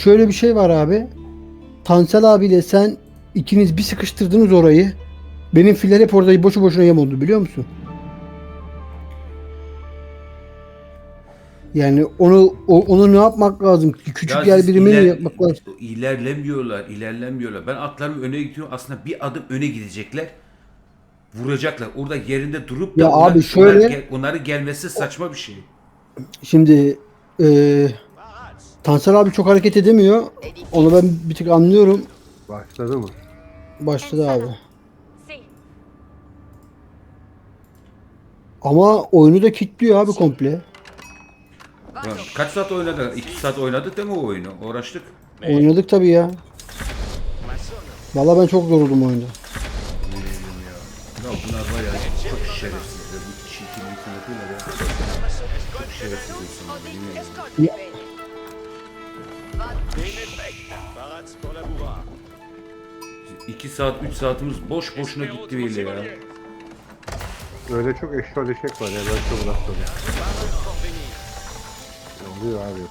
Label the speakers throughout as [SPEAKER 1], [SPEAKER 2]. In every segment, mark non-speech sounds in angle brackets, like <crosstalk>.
[SPEAKER 1] şöyle bir şey var abi. Tansel abiyle sen ikiniz bir sıkıştırdınız orayı. Benim filler hep orada boşu boşuna yem oldu biliyor musun? Yani onu o- onu ne yapmak lazım? Küçük
[SPEAKER 2] Ya
[SPEAKER 1] yer birimini
[SPEAKER 2] iler-
[SPEAKER 1] yapmak lazım.
[SPEAKER 2] İlerlemiyorlar, ilerlemiyorlar. Ben atlarımı öne gidiyorum. Aslında bir adım öne gidecekler. Vuracaklar. Orada yerinde durup da
[SPEAKER 1] Ya
[SPEAKER 2] onlar-
[SPEAKER 1] abi şöyle-
[SPEAKER 2] onların gelmesi saçma bir şey.
[SPEAKER 1] Şimdi eee Tansel abi çok hareket edemiyor. Onu ben bir tık anlıyorum.
[SPEAKER 3] Başladı mı?
[SPEAKER 1] Başladı abi. Ama oyunu da kilitliyor abi komple.
[SPEAKER 2] Ya kaç saat oynadık? 2 saat oynadık değil mi o oyunu? Uğraştık.
[SPEAKER 1] Oynadık tabii ya. Vallahi ben çok yoruldum oyunda.
[SPEAKER 2] Ya bunlar ya çok şerefsizler. Bu çirkinlik yapıyorlar ya. Çok şerefsiz insanlar. yemin ederim. İki saat, üç saatimiz boş boşuna gitti böyle ya.
[SPEAKER 3] Öyle çok eşşoğleşek var ya ben çok uğraşmadım. Oluyor abi yok.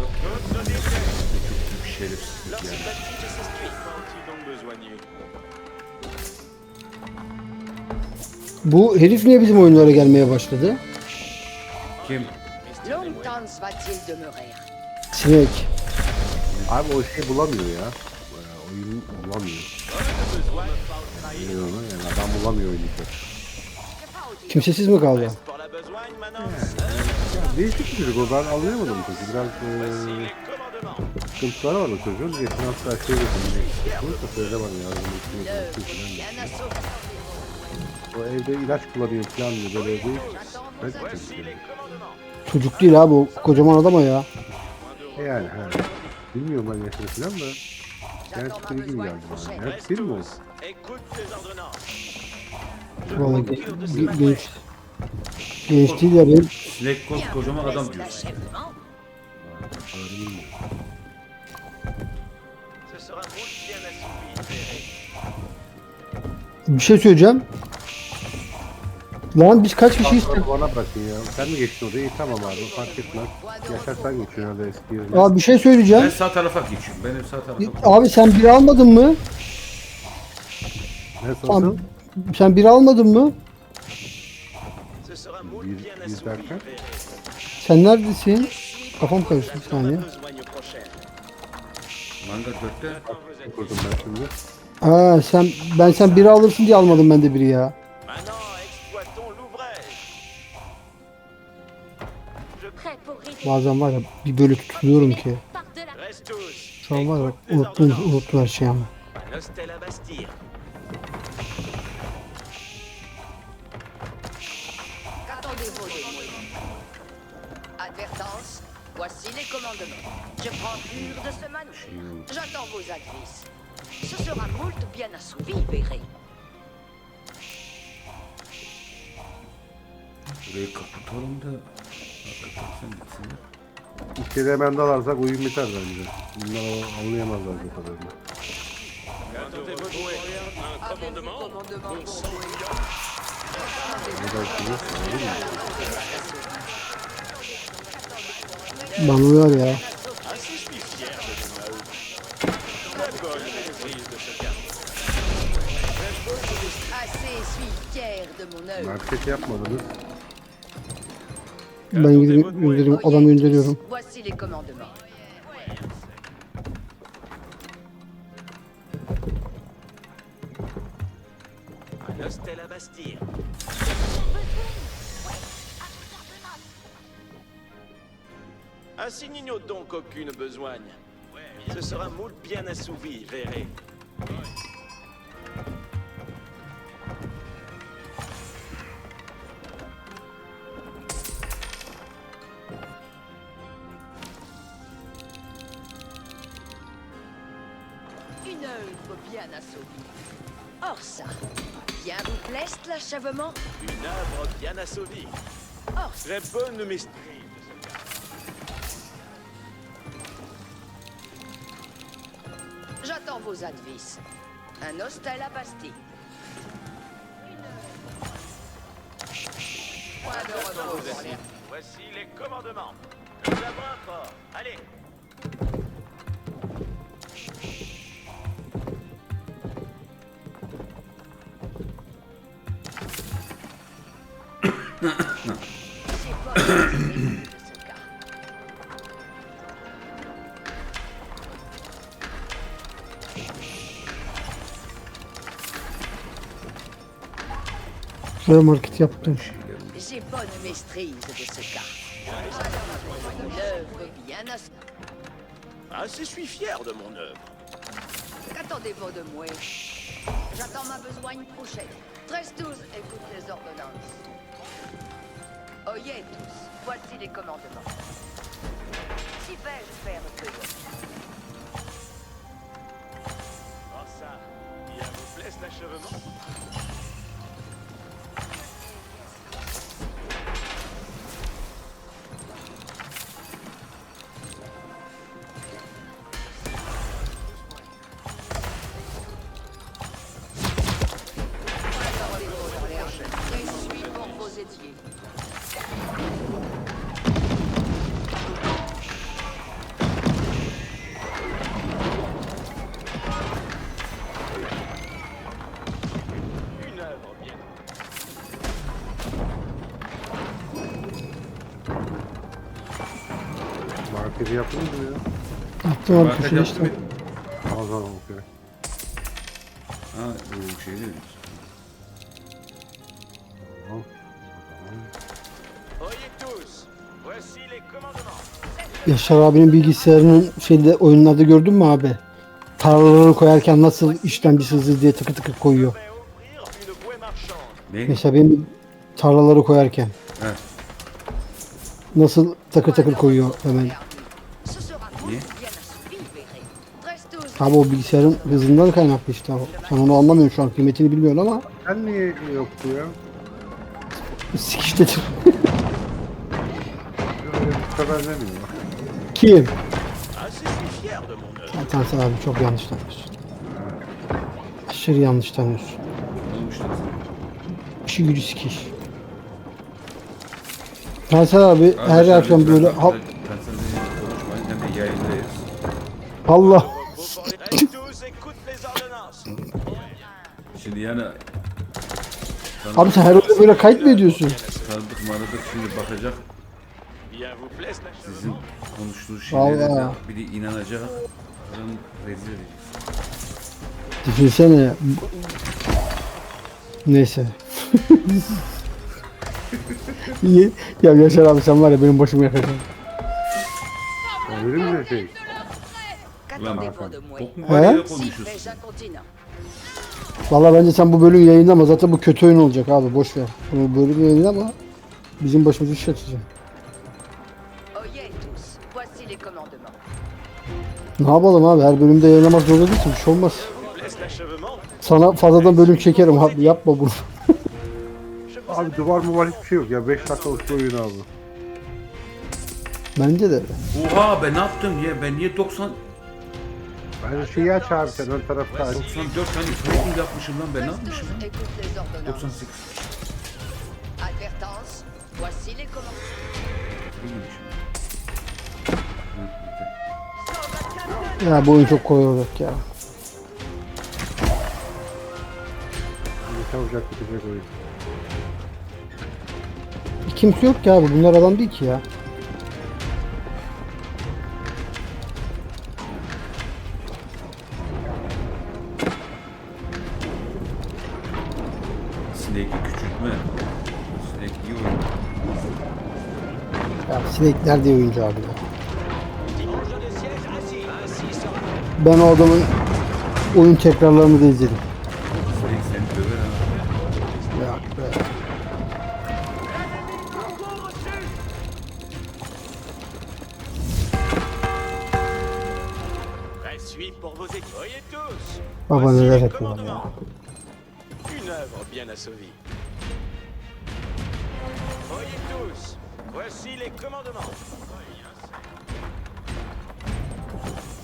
[SPEAKER 2] Çok şerefsizlik yani.
[SPEAKER 1] Bu herif niye bizim oyunlara gelmeye başladı?
[SPEAKER 2] Kim?
[SPEAKER 4] Longtemps va-t-il demeurer
[SPEAKER 1] Sinek.
[SPEAKER 3] Abi o şey bulamıyor ya. Bayağı oyun bulamıyor. Onu yani adam bulamıyor oynayacak.
[SPEAKER 1] Kimsesiz mi kaldı?
[SPEAKER 3] Ya değişik bir çocuk o ben anlayamadım çünkü biraz eee sıkıntıları var o çocuğun. Geçen hafta şey dedim. Bunu da söyle bana yardım etmeyi falan.
[SPEAKER 4] Bien assaut.
[SPEAKER 3] O evde ilaç kullanıyor falan diyor böyle de
[SPEAKER 1] Çocuk değil abi o kocaman adam o ya.
[SPEAKER 3] E yani he. Bilmiyorum ben yaşını falan da. Seni gibi
[SPEAKER 4] besoin
[SPEAKER 3] geldi bana. Ya sil mi o?
[SPEAKER 1] Vallahi ge- ge- genç. Genç değil ya benim.
[SPEAKER 2] Sinek koskocaman adam diyor.
[SPEAKER 1] Bir şey söyleyeceğim. Lan biz kaç kişiyiz?
[SPEAKER 3] Bana bırakın ya. Sen mi geçtin oraya? İyi tamam abi fark etmez. Yaşar sen geçiyorsun orada eski yerine.
[SPEAKER 1] Abi bir şey
[SPEAKER 2] Ben
[SPEAKER 1] söyleyeceğim.
[SPEAKER 2] sağ tarafa geçiyorum. Benim sağ tarafa.
[SPEAKER 1] Abi sen biri almadın mı?
[SPEAKER 3] Ne
[SPEAKER 1] Tamam.
[SPEAKER 3] sorsun?
[SPEAKER 1] Sen biri almadın mı?
[SPEAKER 3] Bir, bir derken?
[SPEAKER 1] Sen neredesin? Kafam karıştı bir saniye.
[SPEAKER 2] Manga 4'te
[SPEAKER 3] Kurdum ben şimdi.
[SPEAKER 1] Ha sen ben sen biri alırsın diye almadım ben de biri ya. Bazen var ya bir böyle tutuluyorum ki. Şu an var ya unuttum, unuttum her şeyi ama.
[SPEAKER 4] Advertence, voici les commandements. Je prends cure de ce manœuvre. J'attends vos advices. Ce sera moult bien assouvi, verrez.
[SPEAKER 2] da gitsinler.
[SPEAKER 3] İçeri hemen dalarsak oyun biter bence. Bunlar o- anlayamazlar bu kadarını.
[SPEAKER 4] Avez-vous commandement pour moi
[SPEAKER 3] Ne dersiniz? Anladın mı?
[SPEAKER 1] Bana uyar ya.
[SPEAKER 4] Assez suis fier de mon œuvre.
[SPEAKER 3] Market yapmadınız.
[SPEAKER 1] Ben gidip gönderiyorum, adam gönderiyorum.
[SPEAKER 4] Voici les commandements.
[SPEAKER 5] Insigne-nous donc aucune besogne. Ce sera moult bien assouvi, verrez.
[SPEAKER 4] Une œuvre bien assouvie. Or
[SPEAKER 5] Très bonne maîtrise.
[SPEAKER 4] j'attends vos advices. Un hostel à Bastille. Point de repos
[SPEAKER 5] Voici les commandements. Nous avons un fort. Allez,
[SPEAKER 1] Şuraya market yaptım.
[SPEAKER 4] J'ai bonne maîtrise de ce cas. L'œuvre bien à
[SPEAKER 5] Ah, je suis fier de mon œuvre.
[SPEAKER 4] Qu'attendez-vous de moi J'attends ma besogne prochaine. 13-12, écoute les ordonnances. Oyez tous, voici les commandements. Si vais-je faire
[SPEAKER 5] Ah, ça, bien vous plaît cet
[SPEAKER 3] Marketi yaptınız mı ya?
[SPEAKER 1] Yaptım abi köşeye işte.
[SPEAKER 3] O zaman okey.
[SPEAKER 2] Ha bu şey değil.
[SPEAKER 3] Tamam.
[SPEAKER 5] Oyez tous, voici les commandements.
[SPEAKER 1] Yaşar abinin bilgisayarının şeyde oyunlarda gördün mü abi? Tarlaları koyarken nasıl işlemci hızlı diye tıkır tıkır koyuyor.
[SPEAKER 2] Ne?
[SPEAKER 1] Mesela benim tarlaları koyarken
[SPEAKER 2] Ha.
[SPEAKER 1] nasıl takır takır koyuyor hemen.
[SPEAKER 4] Verrez. 13-12,
[SPEAKER 1] Abi o bilgisayarın hızından kaynaklı işte. Sen onu anlamıyorsun şu an kıymetini bilmiyorsun ama
[SPEAKER 3] Sen niye yoktu ya?
[SPEAKER 1] sikiştedir.
[SPEAKER 3] Öyle bir sefer demiyor.
[SPEAKER 1] Kim?
[SPEAKER 5] Ah, je suis fier de mon œuvre.
[SPEAKER 1] Atansın abi çok yanlış tanıyorsun. Aşırı yanlış tanıyorsun. İşi gücü sikiş. Tansel abi her akşam böyle
[SPEAKER 2] ben-
[SPEAKER 1] ha,
[SPEAKER 2] ben sana konuşmayın hem de yayındayız.
[SPEAKER 1] Allah
[SPEAKER 2] Şimdi yani
[SPEAKER 1] abi sen her oyunda böyle kayıt mı ediyorsun?
[SPEAKER 2] tanıdık maradık şimdi bakacak sizin konuştuğu şeylere de
[SPEAKER 1] Vallahi.
[SPEAKER 2] bir de inanacak. Ben rezil edeceğiz.
[SPEAKER 1] Düşünsene. Neyse. İyi. Ya Yaşar abi sen var ya benim başımı yakacaksın.
[SPEAKER 3] Öyle mi şey?
[SPEAKER 4] Qu'attendez-vous de moi
[SPEAKER 2] Çok mu
[SPEAKER 1] He?
[SPEAKER 2] var ya konuşuyorsun?
[SPEAKER 4] vais-je un continent
[SPEAKER 1] Valla bence sen bu bölüm yayınlama. Zaten bu kötü oyun olacak abi. Boş ver. Bu bölüm yayınlama. Bizim başımızı iş açacak. Ne yapalım abi? Her bölümde yayınlamak zorunda değilsin. Bir şey olmaz. Sana fazladan bölüm çekerim abi. Yapma bunu. <laughs>
[SPEAKER 3] Abi duvar mı var hiçbir şey yok ya. 5 dakikalık bir oyun abi.
[SPEAKER 1] Bence de.
[SPEAKER 2] Oha ben ne yaptım ya? Ben niye 90
[SPEAKER 3] Bence şeyi aç abi sen ön tarafta aç.
[SPEAKER 2] 94 tane trading yapmışım lan ben ne yapmışım lan?
[SPEAKER 4] Écoute les ordonnances.
[SPEAKER 2] 98
[SPEAKER 4] Advertence, voici les commandements.
[SPEAKER 2] değilmişim. Hı,
[SPEAKER 1] Ya bu oyun çok kolay olacak ya.
[SPEAKER 3] Çabucak bitecek oyun.
[SPEAKER 1] Kimse yok ki abi. Bunlar adam değil ki ya. Ya sinekler diye oyuncu abi Ben o adamın oyun tekrarlarını da izledim. Baba neler yapıyorlar ya.
[SPEAKER 5] Une œuvre bien assouvie. Voici les commandements.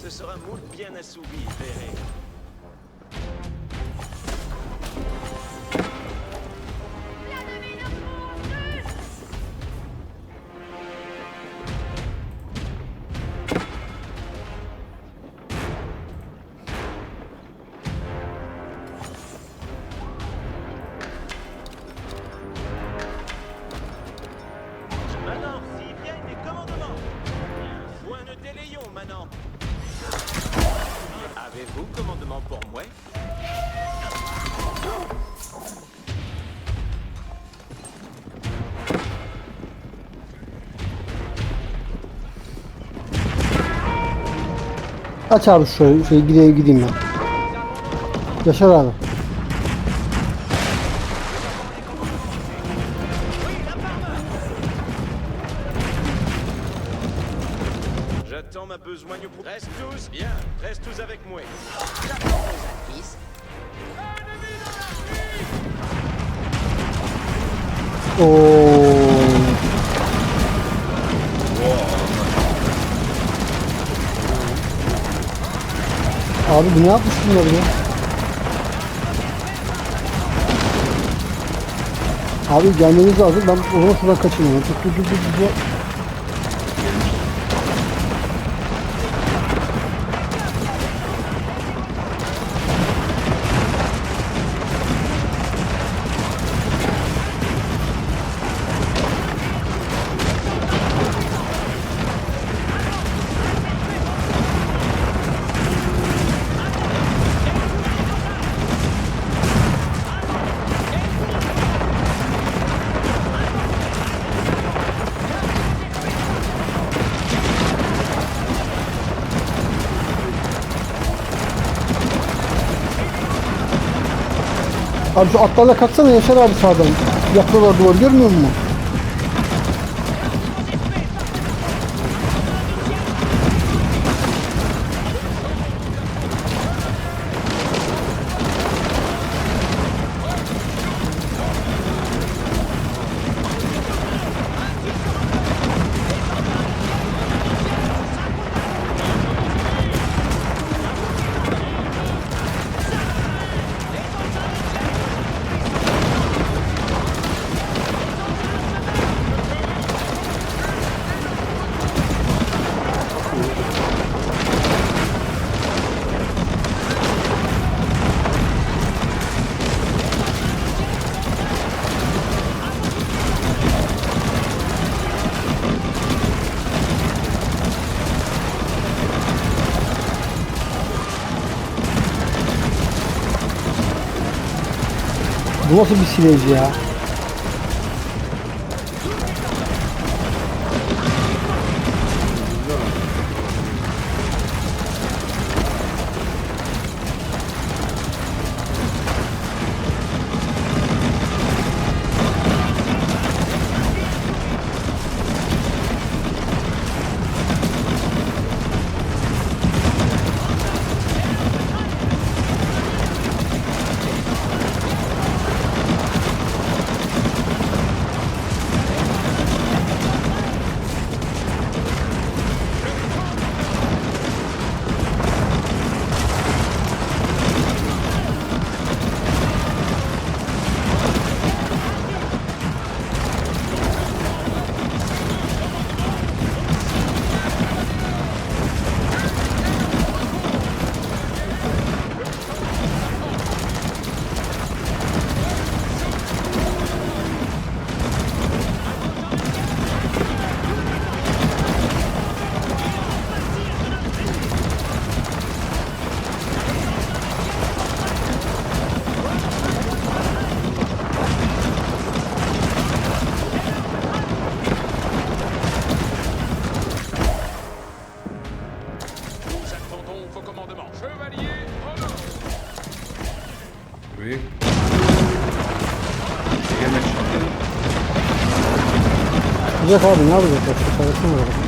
[SPEAKER 5] Ce sera moult bien assouvi, verrez.
[SPEAKER 6] Aç abi şu şey gideyim gideyim ben. Yaşar abi. Abi bu ne yapmış bunlar ya? Abi gelmeniz lazım. Ben o zaman şuradan kaçayım. ya. Dur dur dur Abi şu atlarla kaçsana Yaşar abi sağdan. Yapıyorlar duvar görmüyor musun? Bu nasıl
[SPEAKER 2] Şimdi.
[SPEAKER 6] Sıcak abi ne yapacak? Başka çaresi mi var?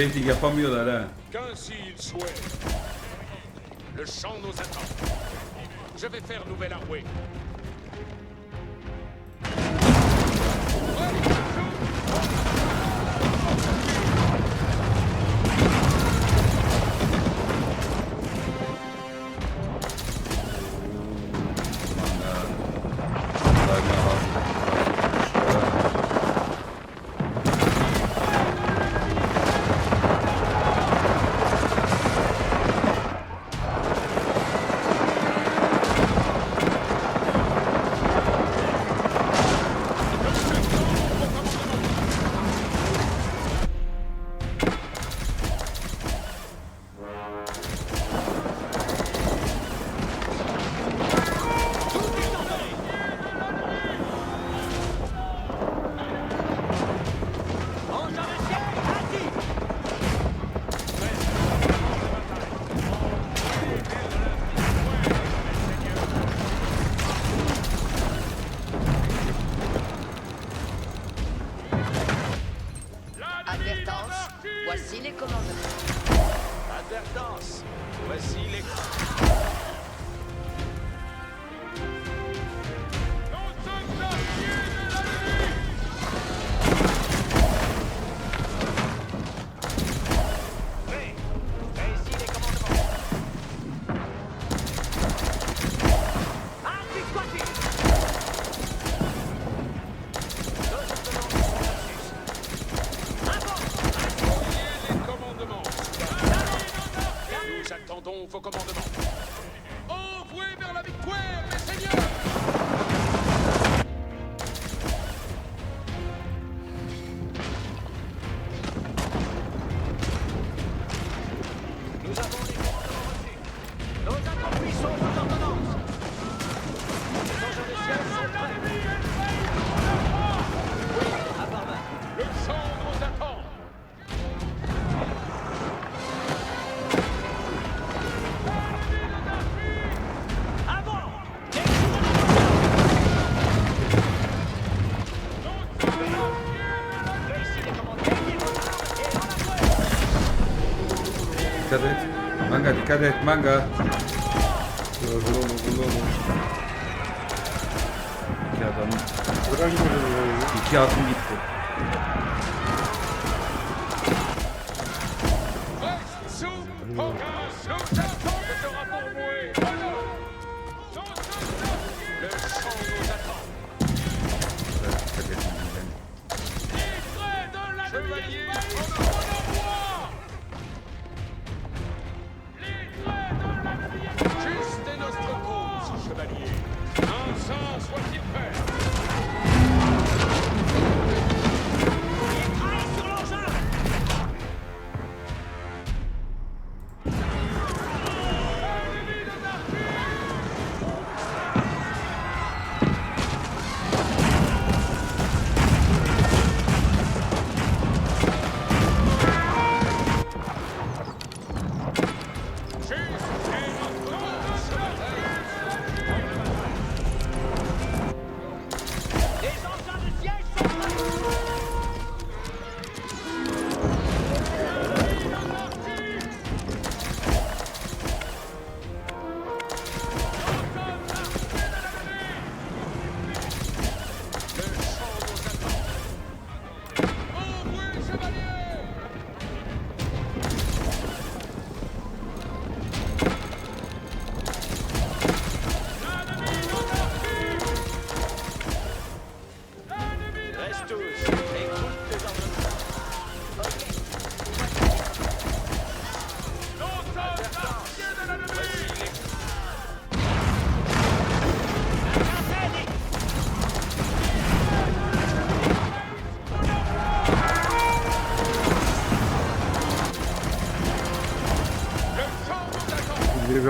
[SPEAKER 6] Fait qu'il n'y
[SPEAKER 2] a pas mieux là.
[SPEAKER 6] Qu'ainsi il souhaite. Le champ nous attend. Je vais faire nouvelle armée.
[SPEAKER 2] dikkat et manga. İki adam. İki atım gitti.
[SPEAKER 6] Hmm. What soit-il fait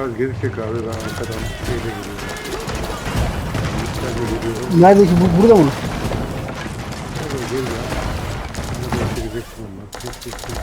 [SPEAKER 3] biraz geri çek abi ben arkadan şeyle geliyorum.
[SPEAKER 1] Nerede ki? Bu, burada mı?
[SPEAKER 3] Gel gel ya. Bunu çekeceksin ama. Çek çek çek.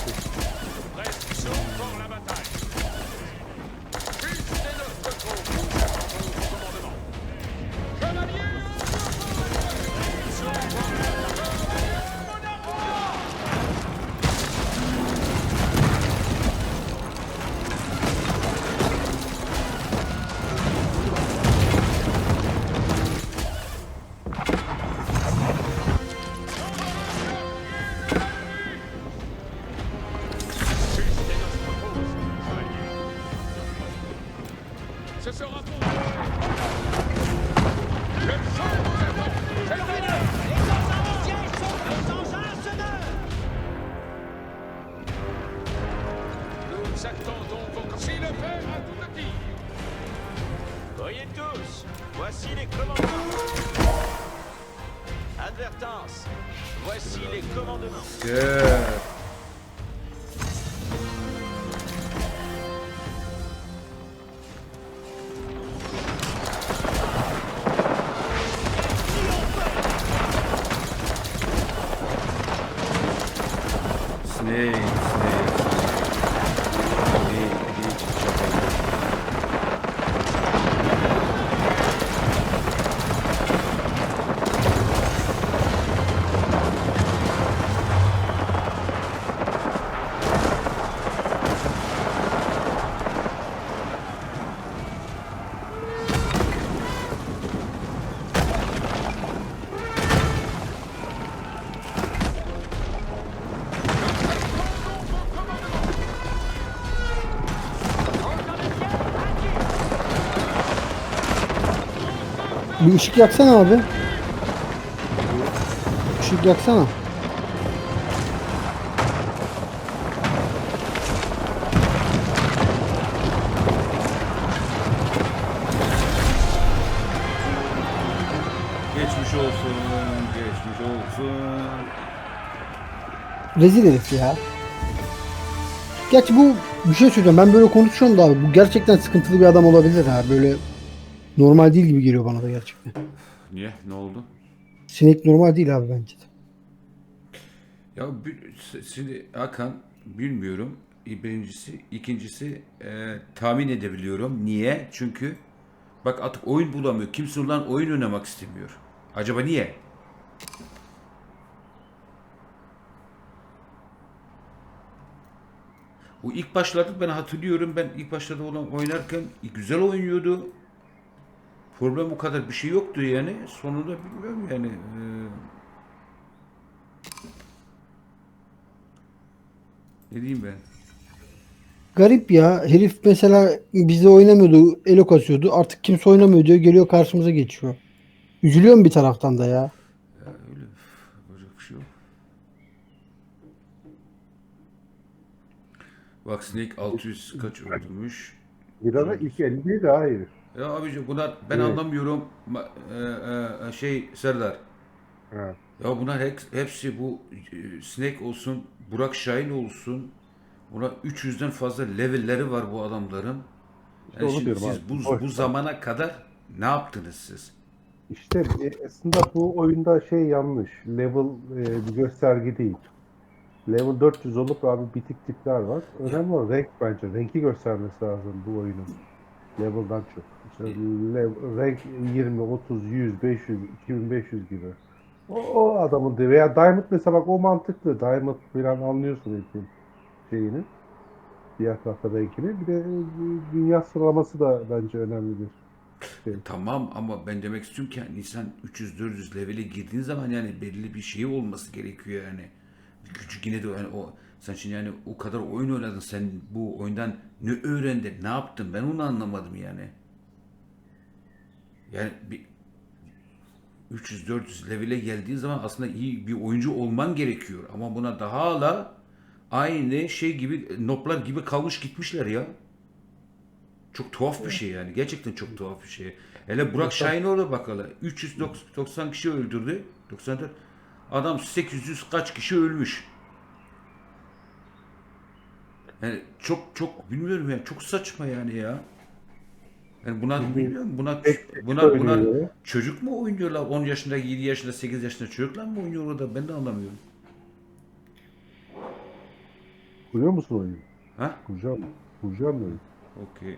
[SPEAKER 1] Bir ışık yaksana abi. Işık yaksana.
[SPEAKER 2] Geçmiş olsun, geçmiş olsun.
[SPEAKER 1] Rezil herif ya. Gerçi bu bir şey söyleyeceğim. Ben böyle konuşuyorum da abi. Bu gerçekten sıkıntılı bir adam olabilir ha. Böyle normal değil gibi geliyor bana da gerçekten.
[SPEAKER 2] Niye? Ne oldu?
[SPEAKER 1] Sinek normal değil abi bence de.
[SPEAKER 2] Ya şimdi Hakan bilmiyorum. Birincisi, ikincisi e, tahmin edebiliyorum. Niye? Çünkü bak artık oyun bulamıyor. Kimse ulan oyun oynamak istemiyor. Acaba niye? O ilk başlarda ben hatırlıyorum. Ben ilk başlarda olan oynarken güzel oynuyordu. Problem o kadar bir şey yoktu yani. Sonunda bilmiyorum yani. e, ne diyeyim ben?
[SPEAKER 1] Garip ya. Herif mesela bizde oynamıyordu. Elo kasıyordu. Artık kimse oynamıyor diyor. Geliyor karşımıza geçiyor. Üzülüyorum bir taraftan da ya.
[SPEAKER 2] Bir şey yok. Bak Snake 600 kaç öldürmüş.
[SPEAKER 3] İran'a ilk 50 daha iyi.
[SPEAKER 2] Ya abici bunlar ben
[SPEAKER 3] Evet.
[SPEAKER 2] anlamıyorum. Ma- e, e, şey Serdar.
[SPEAKER 3] Ha.
[SPEAKER 2] Ya bunlar hep- hepsi bu e, Snake olsun, Burak Şahin olsun. Buna 300'den fazla levelleri var bu adamların.
[SPEAKER 3] İşte
[SPEAKER 2] Yani
[SPEAKER 3] onu
[SPEAKER 2] şimdi
[SPEAKER 3] diyorum
[SPEAKER 2] siz
[SPEAKER 3] abi.
[SPEAKER 2] bu,
[SPEAKER 3] Boş
[SPEAKER 2] bu
[SPEAKER 3] ver.
[SPEAKER 2] zamana kadar ne yaptınız siz?
[SPEAKER 3] İşte e, aslında bu oyunda şey yanlış. Level e, bir gösterge değil. Level 400 olup abi bitik tipler var. Önemli olan renk bence. Renki göstermesi lazım bu oyunun. Level'dan çok. İşte level, renk 20, 30, 100, 500, 2500 gibi. O, o adamın de veya Diamond mesela bak o mantıklı. Diamond falan anlıyorsun ipin şeyini. Diğer tarafta renkini. Bir de dünya sıralaması da bence önemlidir.
[SPEAKER 2] Tamam ama ben demek istiyorum ki yani insan 300-400 levele girdiğin zaman yani belli bir şey olması gerekiyor yani. Küçük yine de yani o sen şimdi yani o kadar oyun oynadın sen bu oyundan ne öğrendin ne yaptın ben onu anlamadım yani. Yani bir 300-400 levele geldiğin zaman aslında iyi bir oyuncu olman gerekiyor ama buna daha hala aynı şey gibi noplar gibi kalmış gitmişler ya. Çok tuhaf bir şey yani. Gerçekten çok tuhaf bir şey. Hele Burak Şahinoğlu bak hele. 390 kişi öldürdü. 94. Adam 800 kaç kişi ölmüş. Yani çok çok bilmiyorum yani çok saçma yani ya. Yani buna bilmiyorum buna buna buna çocuk mu oynuyorlar 10 yaşında 7 yaşında 8 yaşında çocuklar mı oynuyor orada ben de anlamıyorum.
[SPEAKER 3] Kuruyor musun oyunu?
[SPEAKER 2] Ha?
[SPEAKER 3] Kuracağım. Kuracağım ben.
[SPEAKER 2] Okey.